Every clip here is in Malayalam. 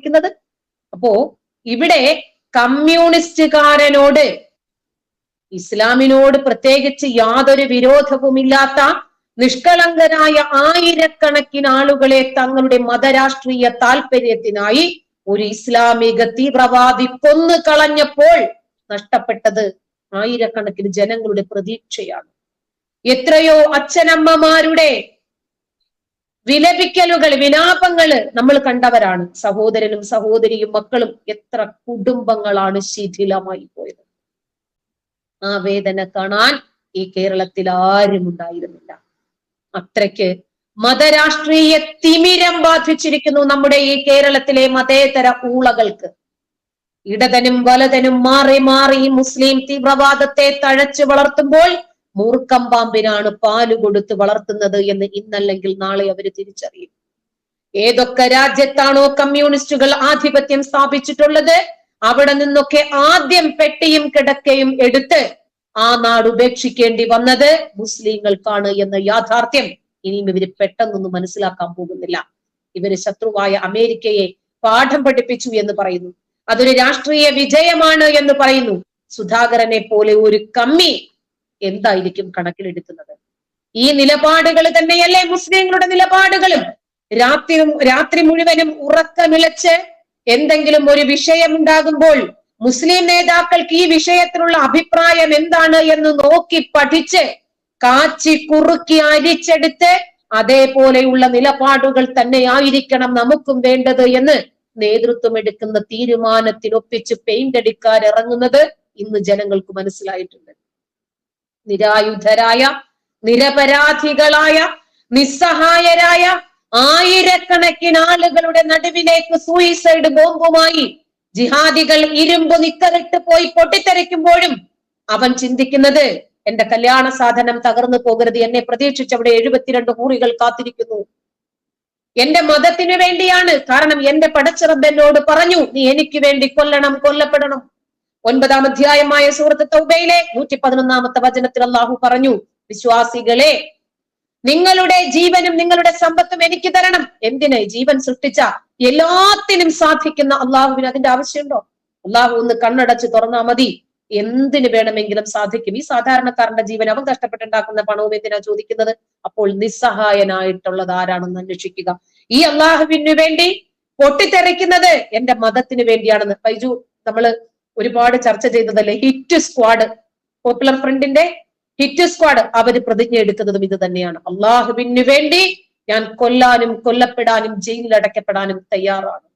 പ്രവർത്തിക്കുന്നത് അപ്പോ ഇവിടെ കമ്മ്യൂണിസ്റ്റുകാരനോട് ഇസ്ലാമിനോട് പ്രത്യേകിച്ച് യാതൊരു വിരോധവുമില്ലാത്ത നിഷ്കളങ്കരായ ആയിരക്കണക്കിന് ആളുകളെ തങ്ങളുടെ മതരാഷ്ട്രീയ താല്പര്യത്തിനായി ഒരു ഇസ്ലാമിക തീവ്രവാദി കൊന്നു കളഞ്ഞപ്പോൾ നഷ്ടപ്പെട്ടത് ആയിരക്കണക്കിന് ജനങ്ങളുടെ പ്രതീക്ഷയാണ്. എത്രയോ അച്ഛനമ്മമാരുടെ വിലപിക്കലുകൾ വിലാപങ്ങൾ നമ്മൾ കണ്ടവരാണ്. സഹോദരനും സഹോദരിയും മക്കളും എത്ര കുടുംബങ്ങളാണ് ശിഥിലമായി പോയത്. ആ വേദന കാണാൻ ഈ കേരളത്തിൽ ആരും ഉണ്ടായിരുന്നില്ല. അത്രയ്ക്ക് മതരാഷ്ട്രീയ തിമിരം ബാധിച്ചിരിക്കുന്നു നമ്മുടെ ഈ കേരളത്തിലെ മതേതര ഊളകൾക്ക്. ഇടതനും വലതനും മാറി മാറി മുസ്ലിം തീവ്രവാദത്തെ തഴച്ചു വളർത്തുമ്പോൾ മൂർക്കം പാമ്പിനാണ് പാൽ കൊടുത്ത് വളർത്തുന്നത് എന്ന് ഇന്നല്ലെങ്കിൽ നാളെ അവർ തിരിച്ചറിയും. ഏതൊക്കെ രാജ്യത്താണോ കമ്മ്യൂണിസ്റ്റുകൾ ആധിപത്യം സ്ഥാപിച്ചിട്ടുള്ളത്? അവിടെ നിന്നൊക്കെ ആദ്യം പെട്ടിയും കിടക്കയും എടുത്ത് ആ നാട് ഉപേക്ഷിക്കേണ്ടി വന്നത് മുസ്ലിങ്ങൾക്കാണ് എന്ന യാഥാർത്ഥ്യം ഇനിയും ഇവർ പെട്ടെന്നൊന്നും മനസ്സിലാക്കാൻ പോകുന്നില്ല. ഇവർ ശത്രുവായ അമേരിക്കയെ പാഠം പഠിപ്പിച്ചു എന്ന് പറയുന്നു. അതൊരു രാഷ്ട്രീയ വിജയമാണ് എന്ന് പറയുന്നു. സുധാകരനെ പോലെ ഒരു കമ്മി എന്തായിരിക്കും കണക്കിലെടുക്കുന്നത്? ഈ നിലപാടുകൾ തന്നെയല്ലേ മുസ്ലിങ്ങളുടെ നിലപാടുകളും? രാത്രി രാത്രി മുഴുവനും ഉറക്കമിളച്ച് എന്തെങ്കിലും ഒരു വിഷയം ഉണ്ടാകുമ്പോൾ മുസ്ലിം നേതാക്കൾക്ക് ഈ വിഷയത്തിലുള്ള അഭിപ്രായം എന്താണ് എന്ന് നോക്കി പഠിച്ച് കാച്ചി കുറുക്കി അരിച്ചെടുത്ത് അതേപോലെയുള്ള നിലപാടുകൾ തന്നെയായിരിക്കണം നമുക്കും വേണ്ടത് എന്ന് നേതൃത്വം എടുക്കുന്ന തീരുമാനത്തിനൊപ്പിച്ച് പെയിന്റ് അടിക്കാൻ ഇറങ്ങുന്നത് ഇന്ന് ജനങ്ങൾക്ക് മനസ്സിലായിട്ടുണ്ട്. നിരായുധരായ നിരപരാധികളായ നിസ്സഹായരായ ആയിരക്കണക്കിന് ആളുകളുടെ നടുവിലേക്ക് സൂയിസൈഡ് ബോംബുമായി ജിഹാദികൾ ഇരുമ്പ് നിക്കറിട്ട് പോയി പൊട്ടിത്തെറിക്കുമ്പോഴും അവൻ ചിന്തിക്കുന്നത് എന്റെ കല്യാണ സാധനം തകർന്നു പോകരുത് എന്നെ പ്രതീക്ഷിച്ച് അവിടെ എഴുപത്തിരണ്ട് കൂറികൾ കാത്തിരിക്കുന്നു. എന്റെ മതത്തിനു വേണ്ടിയാണ്. കാരണം എന്റെ പടച്ചിറബ് എന്നോട് പറഞ്ഞു നീ എനിക്ക് വേണ്ടി കൊല്ലണം കൊല്ലപ്പെടണം. ഒൻപതാം അധ്യായമായ സൂറത്ത് തൗബയിലെ നൂറ്റി പതിനൊന്നാമത്തെ വചനത്തിൽ അള്ളാഹു പറഞ്ഞു വിശ്വാസികളെ നിങ്ങളുടെ ജീവനും നിങ്ങളുടെ സമ്പത്തും എനിക്ക് തരണം. എന്തിന്? ജീവൻ സൃഷ്ടിച്ച എല്ലാത്തിനും സാധിക്കുന്ന അള്ളാഹുവിന് അതിന്റെ ആവശ്യമുണ്ടോ? അള്ളാഹു ഒന്ന് കണ്ണടച്ച് തുറന്നാ മതി. എന്തിനു വേണമെങ്കിലും സാധിക്കും. ഈ സാധാരണക്കാരന്റെ ജീവൻ അവൻ കഷ്ടപ്പെട്ടുണ്ടാക്കുന്ന പണവും എന്തിനാ ചോദിക്കുന്നത്? അപ്പോൾ നിസ്സഹായനായിട്ടുള്ളത് ആരാണെന്ന് അന്വേഷിക്കുക. ഈ അള്ളാഹുവിന് വേണ്ടി പൊട്ടിത്തെറിക്കുന്നത് എന്റെ മതത്തിന് വേണ്ടിയാണെന്ന്. ബൈജു നമ്മൾ ഒരുപാട് ചർച്ച ചെയ്തതല്ലേ ഹിറ്റ് സ്ക്വാഡ്? പോപ്പുലർ ഫ്രണ്ടിന്റെ ഹിറ്റ് സ്ക്വാഡ് അവർ പ്രതിജ്ഞ എടുക്കുന്നതും ഇത് തന്നെയാണ്. അള്ളാഹുവിന് വേണ്ടി ഞാൻ കൊല്ലാനും കൊല്ലപ്പെടാനും ജയിലിൽ അടയ്ക്കപ്പെടാനും തയ്യാറാണ്.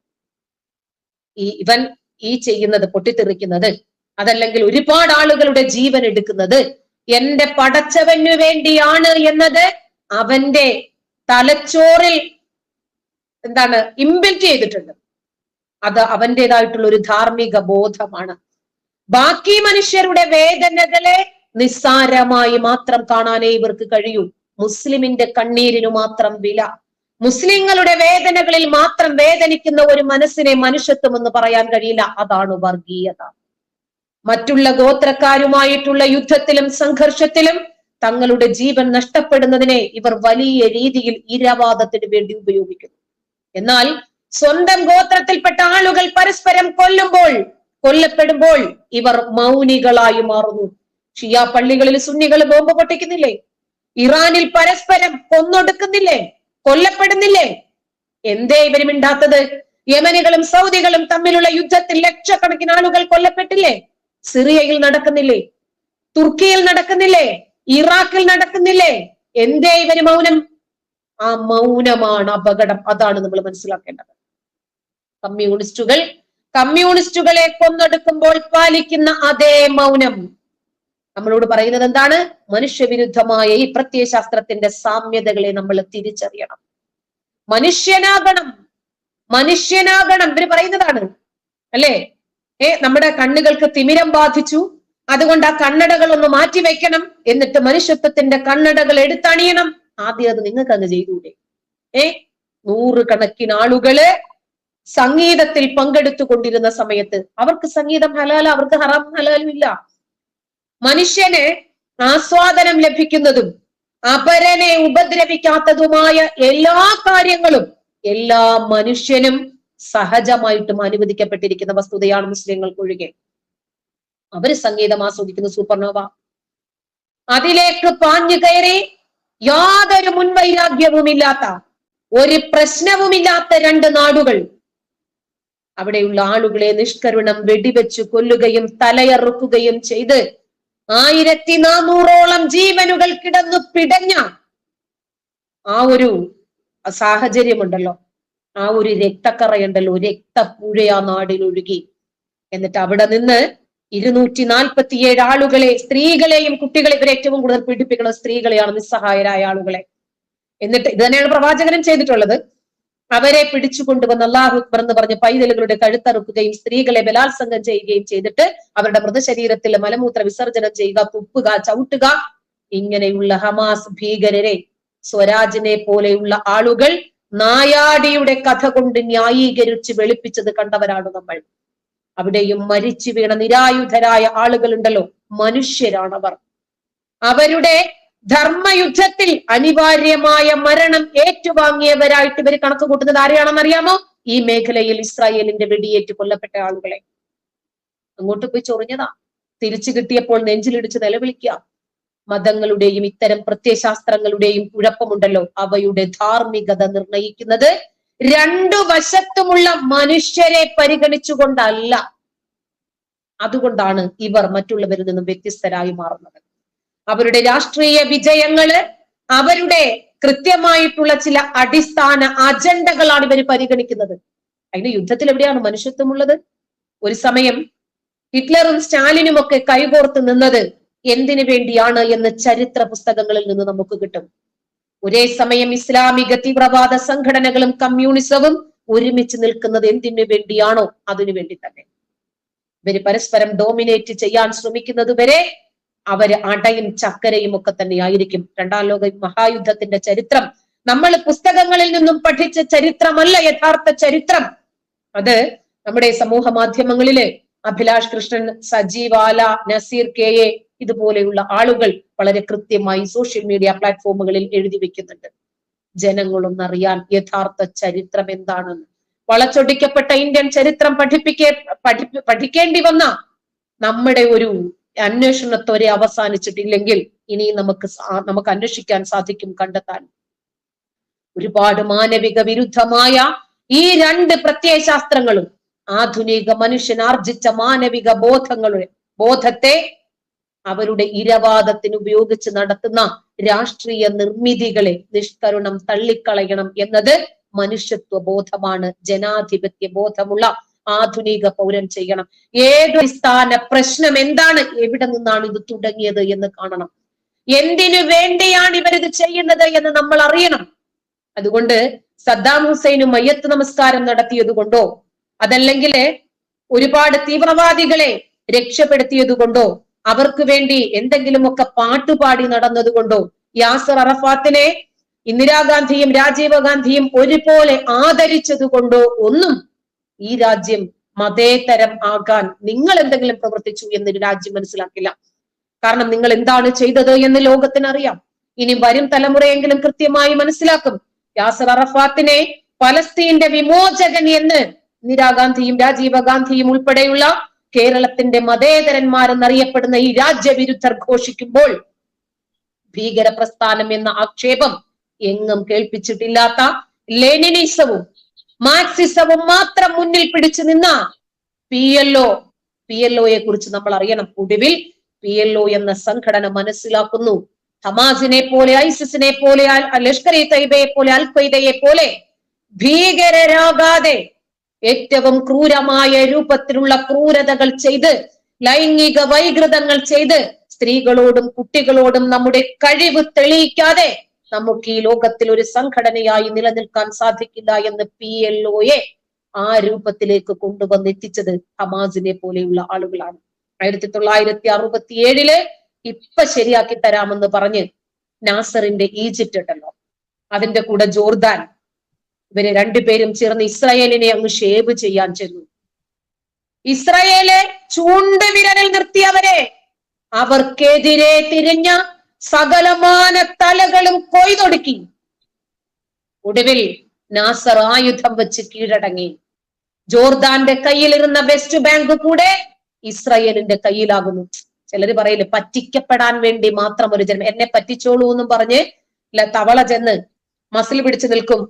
ഈ ഇവൻ ഈ ചെയ്യുന്നത് പൊട്ടിത്തെറിക്കുന്നത് അതല്ലെങ്കിൽ ഒരുപാട് ആളുകളുടെ ജീവൻ എടുക്കുന്നത് എന്റെ പടച്ചവനു വേണ്ടിയാണ് എന്നത് അവന്റെ തലച്ചോറിൽ എന്താണ് ഇമ്പിൽറ്റ് ചെയ്തിട്ടുണ്ട്. അത് അവന്റേതായിട്ടുള്ള ഒരു ധാർമ്മിക ബോധമാണ്. ബാക്കി മനുഷ്യരുടെ വേദനകളെ നിസ്സാരമായി മാത്രം കാണാനേ ഇവർക്ക് കഴിയൂ. മുസ്ലിമിന്റെ കണ്ണീരിനു മാത്രം വില. മുസ്ലിങ്ങളുടെ വേദനകളിൽ മാത്രം വേദനിക്കുന്ന ഒരു മനസ്സിനെ മനുഷ്യത്വം എന്ന് പറയാൻ കഴിയില്ല. അതാണ് വർഗീയത. മറ്റുള്ള ഗോത്രക്കാരുമായിട്ടുള്ള യുദ്ധത്തിലും സംഘർഷത്തിലും തങ്ങളുടെ ജീവൻ നഷ്ടപ്പെടുന്നതിനെ ഇവർ വലിയ രീതിയിൽ ഇരവാദത്തിന് വേണ്ടി ഉപയോഗിക്കുന്നു. എന്നാൽ സ്വന്തം ഗോത്രത്തിൽപ്പെട്ട ആളുകൾ പരസ്പരം കൊല്ലുമ്പോൾ കൊല്ലപ്പെടുമ്പോൾ ഇവർ മൗനികളായി മാറുന്നു. ഷിയ പള്ളികളിൽ സുന്നികൾ ബോംബ് പൊട്ടിക്കുന്നില്ലേ? ഇറാനിൽ പരസ്പരം കൊന്നൊടുക്കുന്നില്ലേ? കൊല്ലപ്പെടുന്നില്ലേ? എന്തേ ഇവരും ഇണ്ടാത്തത് യമനികളും സൗദികളും തമ്മിലുള്ള യുദ്ധത്തിൽ ലക്ഷക്കണക്കിന് ആളുകൾ കൊല്ലപ്പെട്ടില്ലേ? സിറിയയിൽ നടക്കുന്നില്ലേ? തുർക്കിയിൽ നടക്കുന്നില്ലേ? ഇറാഖിൽ നടക്കുന്നില്ലേ? എന്തേ ഇവർ മൗനം? ആ മൗനമാണ് അപകടം. അതാണ് നമ്മൾ മനസ്സിലാക്കേണ്ടത്. കമ്മ്യൂണിസ്റ്റുകൾ കമ്മ്യൂണിസ്റ്റുകളെ കൊന്നൊടുക്കുമ്പോൾ പാലിക്കുന്ന അതേ മൗനം. നമ്മളോട് പറയുന്നത് എന്താണ്? മനുഷ്യവിരുദ്ധമായ ഈ പ്രത്യയശാസ്ത്രത്തിന്റെ സാമ്യതകളെ നമ്മൾ തിരിച്ചറിയണം. മനുഷ്യനാകണം. മനുഷ്യനാകണം. ഇവർ പറയുന്നതാണ്. അല്ലേ? ഏ നമ്മുടെ കണ്ണുകൾക്ക് തിമിരം ബാധിച്ചു. അതുകൊണ്ട് ആ കണ്ണടകൾ ഒന്ന് മാറ്റി വെക്കണം. എന്നിട്ട് മനുഷ്യത്വത്തിന്റെ കണ്ണടകൾ എടുത്തണിയണം. ആദ്യം അത് നിങ്ങൾക്ക് അങ്ങ് ചെയ്തൂടെ ഏ നൂറുകണക്കിന് ആളുകൾ സംഗീതത്തിൽ പങ്കെടുത്തു കൊണ്ടിരുന്ന സമയത്ത് അവർക്ക് സംഗീതം ഹലാല അവർക്ക് ഹറാം ഹലാലും ഇല്ല. മനുഷ്യന് ആസ്വാദനം ലഭിക്കുന്നതും അപരനെ ഉപദ്രവിക്കാത്തതുമായ എല്ലാ കാര്യങ്ങളും എല്ലാ മനുഷ്യനും സഹജമായിട്ടും അനുവദിക്കപ്പെട്ടിരിക്കുന്ന വസ്തുതയാണ് മുസ്ലിങ്ങൾക്കൊഴികെ അവർ സംഗീതം ആസ്വദിക്കുന്നു സൂപ്പർനോവ. അതിലേക്ക് പാഞ്ഞു കയറി യാതൊരു മുൻവൈരാഗ്യവുമില്ലാത്ത ഒരു പ്രശ്നവുമില്ലാത്ത രണ്ട് നാടുകൾ അവിടെയുള്ള ആളുകളെ നിഷ്കരുണം വെടിവെച്ചു കൊല്ലുകയും തലയറുക്കുകയും ചെയ്ത് ആയിരത്തി നാനൂറോളം ജീവനുകൾ കിടന്നു പിടഞ്ഞ ആ ഒരു സാഹചര്യമുണ്ടല്ലോ. ആ ഒരു രക്തക്കറയുണ്ടല്ലോ. രക്തപ്പുഴ ആ നാടിൽ ഒഴുകി. എന്നിട്ട് അവിടെ നിന്ന് ഇരുന്നൂറ്റി നാൽപ്പത്തിയേഴ് ആളുകളെ സ്ത്രീകളെയും കുട്ടികളെ ഇവരെ ഏറ്റവും കൂടുതൽ പീഡിപ്പിക്കുന്ന സ്ത്രീകളെയാണ് നിസ്സഹായരായ ആളുകളെ. എന്നിട്ട് ഇത് തന്നെയാണ് പ്രവാചകനും ചെയ്തിട്ടുള്ളത്. അവരെ പിടിച്ചു കൊണ്ടുവന്ന് അള്ളാഹു അക്ബർ എന്ന് പറഞ്ഞ് പൈതലുകളുടെ കഴുത്തറുക്കുകയും സ്ത്രീകളെ ബലാത്സംഗം ചെയ്യുകയും ചെയ്തിട്ട് അവരുടെ മൃതശരീരത്തിൽ മലമൂത്ര വിസർജനം ചെയ്യുക തുപ്പുക ചവിട്ടുക. ഇങ്ങനെയുള്ള ഹമാസ് ഭീകരരെ സ്വരാജിനെ പോലെയുള്ള ആളുകൾ നായാടിയുടെ കഥ കൊണ്ട് ന്യായീകരിച്ച് വെളുപ്പിച്ചത് കണ്ടവരാണ് നമ്മൾ. അവിടെയും മരിച്ചു വീണ നിരായുധരായ ആളുകളുണ്ടല്ലോ മനുഷ്യരാണവർ. അവരുടെ ധർമ്മയുദ്ധത്തിൽ അനിവാര്യമായ മരണം ഏറ്റുവാങ്ങിയവരായിട്ട് ഇവർ കണക്ക് കൂട്ടുന്നത് ആരെയാണെന്ന് അറിയാമോ? ഈ മേഖലയിൽ ഇസ്രായേലിന്റെ വെടിയേറ്റ് കൊല്ലപ്പെട്ട ആളുകളെ. അങ്ങോട്ട് പോയി ചൊറിഞ്ഞതാ. തിരിച്ചു കിട്ടിയപ്പോൾ നെഞ്ചിലിടിച്ച് നിലവിളിക്കുക. മതങ്ങളുടെയും ഇത്തരം പ്രത്യയശാസ്ത്രങ്ങളുടെയും കുഴപ്പമുണ്ടല്ലോ. അവയുടെ ധാർമ്മികത നിർണയിക്കുന്നത് രണ്ടു വശത്തുമുള്ള മനുഷ്യരെ പരിഗണിച്ചുകൊണ്ടല്ല. അതുകൊണ്ടാണ് ഇവർ മറ്റുള്ളവരിൽ നിന്നും വ്യത്യസ്തരായി മാറുന്നത്. അവരുടെ രാഷ്ട്രീയ വിജയങ്ങൾ അവരുടെ കൃത്യമായിട്ടുള്ള ചില അടിസ്ഥാന അജണ്ടകളാണ് ഇവർ പരിഗണിക്കുന്നത്. അതിന് യുദ്ധത്തിൽ എവിടെയാണ് മനുഷ്യത്വമുള്ളത്? ഒരു സമയം ഹിറ്റ്ലറും സ്റ്റാലിനും ഒക്കെ കൈകോർത്ത് നിന്നത് എന്തിനു വേണ്ടിയാണ് എന്ന് ചരിത്ര പുസ്തകങ്ങളിൽ നിന്ന് നമുക്ക് കിട്ടും. ഒരേ സമയം ഇസ്ലാമിക തീവ്രവാദ സംഘടനകളും കമ്മ്യൂണിസവും ഒരുമിച്ച് നിൽക്കുന്നത് എന്തിനു വേണ്ടിയാണോ? അതിനു വേണ്ടി തന്നെ. ഇവർ പരസ്പരം ഡോമിനേറ്റ് ചെയ്യാൻ ശ്രമിക്കുന്നത് വരെ അവർ അടയും ചക്കരയും ഒക്കെ തന്നെയായിരിക്കും. രണ്ടാം ലോക മഹായുദ്ധത്തിന്റെ ചരിത്രം. നമ്മൾ പുസ്തകങ്ങളിൽ നിന്നും പഠിച്ച ചരിത്രമല്ല യഥാർത്ഥ ചരിത്രം. അത് നമ്മുടെ സമൂഹ മാധ്യമങ്ങളിലെ അഭിലാഷ് കൃഷ്ണൻ സജീവാല നസീർ കെ എ ഇതുപോലെയുള്ള ആളുകൾ വളരെ കൃത്യമായി സോഷ്യൽ മീഡിയ പ്ലാറ്റ്ഫോമുകളിൽ എഴുതി വെക്കുന്നുണ്ട്. ജനങ്ങളൊന്നറിയാൻ യഥാർത്ഥ ചരിത്രം എന്താണെന്ന്. വളച്ചൊടിക്കപ്പെട്ട ഇന്ത്യൻ ചരിത്രം പഠിപ്പിക്കേ പഠി പഠിക്കേണ്ടി വന്ന നമ്മുടെ ഒരു അന്വേഷണത്തോരെ അവസാനിച്ചിട്ടില്ലെങ്കിൽ ഇനി നമുക്ക് നമുക്ക് അന്വേഷിക്കാൻ സാധിക്കും കണ്ടെത്താൻ. ഒരുപാട് മാനവിക വിരുദ്ധമായ ഈ രണ്ട് പ്രത്യയശാസ്ത്രങ്ങളും ആധുനിക മനുഷ്യൻ ആർജിച്ച മാനവിക ബോധങ്ങളുടെ ബോധത്തെ അവരുടെ ഇരവാദത്തിന് ഉപയോഗിച്ച് നടത്തുന്ന രാഷ്ട്രീയ നിർമ്മിതികളെ നിഷ്കരുണം തള്ളിക്കളയണം എന്നത് മനുഷ്യത്വ ബോധമാണ് ജനാധിപത്യ ബോധമുള്ള ആധുനിക പൗരൻ ചെയ്യണം. ഏത് അടിസ്ഥാന പ്രശ്നം എന്താണ്? എവിടെ നിന്നാണ് ഇത് തുടങ്ങിയത് എന്ന് കാണണം. എന്തിനു വേണ്ടിയാണ് ഇവരിത് ചെയ്യുന്നത് എന്ന് നമ്മൾ അറിയണം. അതുകൊണ്ട് സദ്ദാം ഹുസൈന് മയ്യത്ത് നമസ്കാരം നടത്തിയത് കൊണ്ടോ അതല്ലെങ്കിൽ ഒരുപാട് തീവ്രവാദികളെ രക്ഷപ്പെടുത്തിയത് കൊണ്ടോ അവർക്ക് വേണ്ടി എന്തെങ്കിലുമൊക്കെ പാട്ടുപാടി നടന്നത് കൊണ്ടോ യാസർ അറഫാത്തിനെ ഇന്ദിരാഗാന്ധിയും രാജീവ് ഗാന്ധിയും ഒരുപോലെ ആദരിച്ചത് കൊണ്ടോ ഒന്നും ഈ രാജ്യം മതേതരം ആകാൻ നിങ്ങൾ എന്തെങ്കിലും പ്രവർത്തിച്ചു എന്ന് രാജ്യം മനസ്സിലാക്കില്ല. കാരണം നിങ്ങൾ എന്താണ് ചെയ്തത് എന്ന് ലോകത്തിന് അറിയാം ഇനി വരും തലമുറയെങ്കിലും കൃത്യമായി മനസ്സിലാക്കും. യാസർ അറഫാത്തിനെ പലസ്തീന്റെ വിമോചകൻ എന്ന് ഇന്ദിരാഗാന്ധിയും രാജീവ് ഗാന്ധിയും ഉൾപ്പെടെയുള്ള കേരളത്തിന്റെ മതേതരന്മാരെന്നറിയപ്പെടുന്ന ഈ രാജ്യവിരുദ്ധർ ഘോഷിക്കുമ്പോൾ ഭീകര പ്രസ്ഥാനം എന്ന ആക്ഷേപം എങ്ങും കേൾപ്പിച്ചിട്ടില്ലാത്ത ലെനിനിസവും മാർക്സിസവും മാത്രം മുന്നിൽ പിടിച്ചു നിന്ന P L O P L ഒയെ കുറിച്ച് നമ്മൾ അറിയണം. ഒടുവിൽ പി എൽ ഒ എന്ന സംഘടന മനസ്സിലാക്കുന്നു. ഹമാസിനെ പോലെ ഐസിസിനെ പോലെ ലഷ്കർ ഇ തൈബയെ പോലെ അൽ ഖ്വയ്ദയെ പോലെ ഭീകരരാകാതെ ഏറ്റവും ക്രൂരമായ രൂപത്തിലുള്ള ക്രൂരതകൾ ചെയ്ത് ലൈംഗിക വൈകൃതങ്ങൾ ചെയ്ത് സ്ത്രീകളോടും കുട്ടികളോടും നമ്മുടെ കഴിവ് തെളിയിക്കാതെ നമുക്ക് ഈ ലോകത്തിൽ ഒരു സംഘടനയായി നിലനിൽക്കാൻ സാധിക്കില്ല എന്ന് പി എൽ ഒയെ ആ രൂപത്തിലേക്ക് കൊണ്ടുവന്ന് എത്തിച്ചത് ഹമാസിനെ പോലെയുള്ള ആളുകളാണ്. ആയിരത്തി തൊള്ളായിരത്തി അറുപത്തി ഏഴിൽ ഇപ്പൊ ശരിയാക്കി തരാമെന്ന് പറഞ്ഞ് നാസറിന്റെ ഈജിപ്റ്റ് ഉണ്ടല്ലോ. അതിന്റെ കൂടെ ജോർദാൻ. ഇവർ രണ്ടുപേരും ചേർന്ന് ഇസ്രായേലിനെ അങ്ങ് ഷേവ് ചെയ്യാൻ ചെന്നു. ഇസ്രായേലെ ചൂണ്ട് വിരലിൽ നിർത്തിയവരെ അവർക്കെതിരെ തിരിഞ്ഞ സകലമാന തലകളും കൊയ്തൊടുക്കി ഒടുവിൽ നാസർ ആയുധം വെച്ച് കീഴടങ്ങി. ജോർദാന്റെ കയ്യിലിരുന്ന വെസ്റ്റ് ബാങ്ക് കൂടെ ഇസ്രയേലിന്റെ കയ്യിലാകുന്നു. ചിലര് പറയില്ലേ പറ്റിക്കപ്പെടാൻ വേണ്ടി മാത്രം ഒരു ജന്മം. എന്നെ പറ്റിച്ചോളൂ എന്നും പറഞ്ഞ് ഇല്ല തവള ചെന്ന് മസിൽ പിടിച്ചു നിൽക്കും.